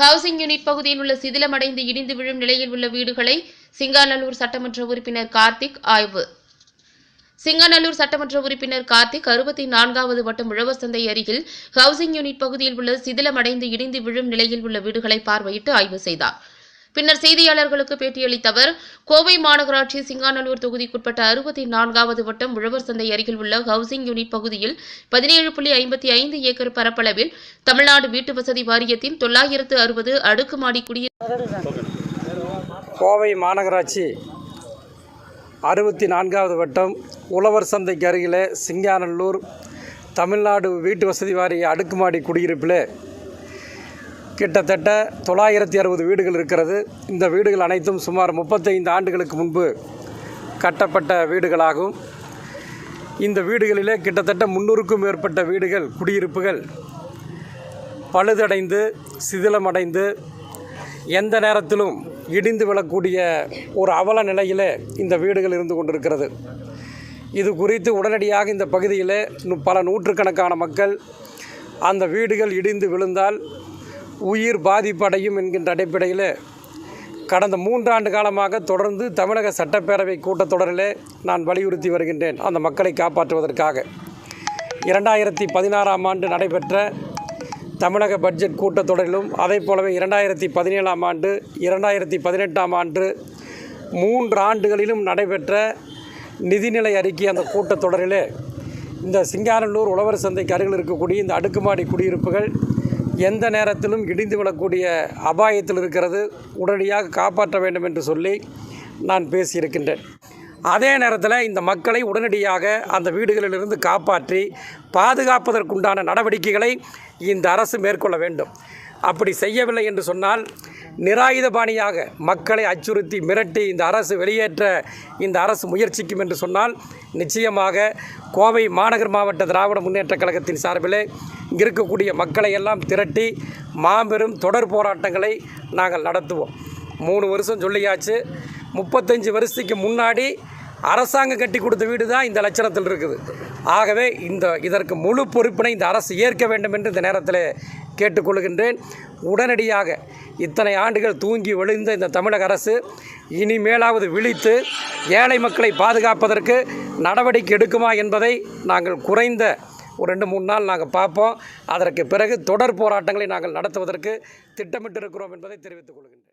Housing unit பகுதியில் உள்ள சிதிலமடைந்து இடிந்து விழும் நிலையில் உள்ள வீடுகளை சிங்காநல்லூர் சட்டமன்ற உறுப்பினர் கார்த்திக் ஆய்வு. சிங்கநல்லூர் சட்டமன்ற உறுப்பினர் கார்த்திக் அறுபத்தி நான்காவது வட்டம் உழவர் சந்தை அருகில் ஹவுசிங் யூனிட் பகுதியில் உள்ள சிதிலமடைந்து இடிந்து விழும் நிலையில் உள்ள வீடுகளை பார்வையிட்டு ஆய்வு செய்தார். பின்னர் செய்தியாளர்களுக்கு பேட்டியளித்த அவர் கோவை மாநகராட்சி சிங்காநல்லூர் தொகுதிக்குட்பட்ட அறுபத்தி நான்காவது வட்டம் உழவர் சந்தை அருகில் உள்ள ஹவுசிங் யூனிட் பகுதியில் பதினேழு புள்ளி ஐம்பத்தி ஐந்து ஏக்கர் பரப்பளவில் தமிழ்நாடு வீட்டு வசதி வாரியத்தின் தொள்ளாயிரத்து அறுபது அடுக்குமாடி குடியிருப்பு கோவை மாநகராட்சி அறுபத்தி நான்காவது வட்டம் உழவர் சந்தைக்கு அருகில் சிங்காநல்லூர் தமிழ்நாடு வீட்டு வசதி வாரிய அடுக்குமாடி குடியிருப்பில் கிட்டத்தட்ட தொள்ளாயிரத்தி அறுபது வீடுகள் இருக்கிறது. இந்த வீடுகள் அனைத்தும் சுமார் முப்பத்தைந்து ஆண்டுகளுக்கு முன்பு கட்டப்பட்ட வீடுகளாகும். இந்த வீடுகளிலே கிட்டத்தட்ட முன்னூறுக்கும் மேற்பட்ட வீடுகள் குடியிருப்புகள் பழுதடைந்து சிதிலமடைந்து எந்த நேரத்திலும் இடிந்து விழக்கூடிய ஒரு அவல நிலையிலே இந்த வீடுகள் இருந்து கொண்டிருக்கிறது. இது குறித்து உடனடியாக இந்த பகுதியிலே பல நூற்றுக்கணக்கான மக்கள் அந்த வீடுகள் இடிந்து விழுந்தால் உயிர் பாதிப்படையும் என்கின்ற அடிப்படையில் கடந்த மூன்றாண்டு காலமாக தொடர்ந்து தமிழக சட்டப்பேரவை கூட்டத்தொடரிலே நான் வலியுறுத்தி வருகின்றேன். அந்த மக்களை காப்பாற்றுவதற்காக. இரண்டாயிரத்தி பதினாறாம் ஆண்டு நடைபெற்ற தமிழக பட்ஜெட் கூட்டத்தொடரிலும் அதே போலவே இரண்டாயிரத்தி பதினேழாம் ஆண்டு இரண்டாயிரத்தி பதினெட்டாம் ஆண்டு மூன்று ஆண்டுகளிலும் நடைபெற்ற நிதிநிலை அறிக்கை அந்த கூட்டத்தொடரிலே இந்த சிங்காரல்லூர் உழவர் சந்தைக்கு அருகில் இருக்கக்கூடிய இந்த அடுக்குமாடி குடியிருப்புகள் எந்த நேரத்திலும் இடிந்து விழக்கூடிய அபாயத்தில் இருக்கிறது. உடனடியாக காப்பாற்ற வேண்டும் என்று சொல்லி நான் பேசியிருக்கின்றேன். அதே நேரத்தில் இந்த மக்களை உடனடியாக அந்த வீடுகளிலிருந்து காப்பாற்றி பாதுகாப்பதற்குண்டான நடவடிக்கைகளை இந்த அரசு மேற்கொள்ள வேண்டும். அப்படி செய்யவில்லை என்று சொன்னால் நிராயுதபாணியாக மக்களை அச்சுறுத்தி மிரட்டி இந்த அரசு வெளியேற்ற இந்த அரசு முயற்சிக்கும் என்று சொன்னால் நிச்சயமாக கோவை மாநகர் மாவட்ட திராவிட முன்னேற்றக் கழகத்தின் சார்பில் இங்கே இருக்கக்கூடிய மக்களை எல்லாம் திரட்டி மாபெரும் தொடர் போராட்டங்களை நாங்கள் நடத்துவோம். மூணு வருஷம் சொல்லியாச்சு. முப்பத்தஞ்சு வருஷத்துக்கு முன்னாடி அரசாங்கம் கட்டி கொடுத்த வீடு தான் இந்த லட்சணத்தில் இருக்குது. ஆகவே இந்த இதற்கு முழு பொறுப்பினை இந்த அரசு ஏற்க வேண்டும் என்று இந்த நேரத்தில் கேட்டுக்கொள்கின்றேன். உடனடியாக இத்தனை ஆண்டுகள் தூங்கி விழுந்த இந்த தமிழக அரசு இனிமேலாவது விழித்து ஏழை மக்களை பாதுகாப்பதற்கு நடவடிக்கை எடுக்குமா என்பதை நாங்கள் குறைந்த ஒரு ரெண்டு மூணு நாள் நாங்கள் பார்ப்போம். அதற்கு பிறகு தொடர் போராட்டங்களை நாங்கள் நடத்துவதற்கு திட்டமிட்டிருக்கிறோம் என்பதை தெரிவித்துக் கொள்கின்றேன்.